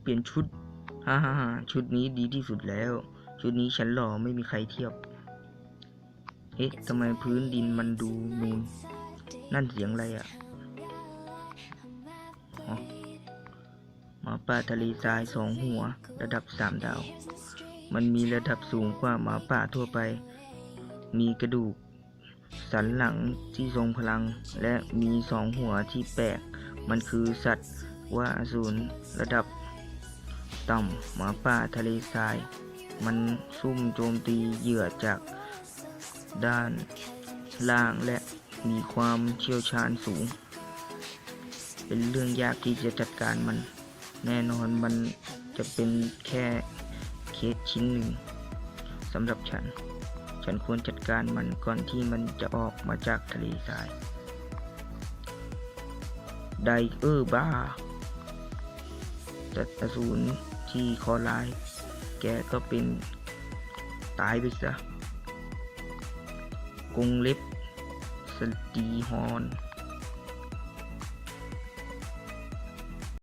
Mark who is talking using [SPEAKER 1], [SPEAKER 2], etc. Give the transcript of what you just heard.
[SPEAKER 1] เปลี่ยนชุดฮ่าฮ่าฮ่าชุดนี้ดีที่สุดแล้ว ชุดนี้ฉันหล่อไม่มีใครเทียบ เอ๊ะทำไมพื้นดินมันดูนูน นั่นเสียงอะไรอะ่ะหมาป่าทะเลทรายสองหัว ระดับสามดาว มันมีระดับสูงกว่าหมาป่าทั่วไป มีกระดูก สันหลังที่ทรงพลัง และมีสองหัวที่แปลก มันคือสัตว์ว่าอสูรระดับ ต่ำหมาป่าทะเลทราย มันซุ่มโจมตีเหยื่อจากด้านล่างและมีความเชี่ยวชาญสูง เป็นเรื่องยากที่จะจัดการมัน แน่นอนมันจะเป็นแค่เคสชิ้นหนึ่งสำหรับฉัน ฉันควรจัดการมันก่อนที่มันจะออกมาจากทะเลทรายไดเออร์บ้า จัดอสูรที่คอลาย แกก็เป็นตายไปซะกงเล็บสตีฮอน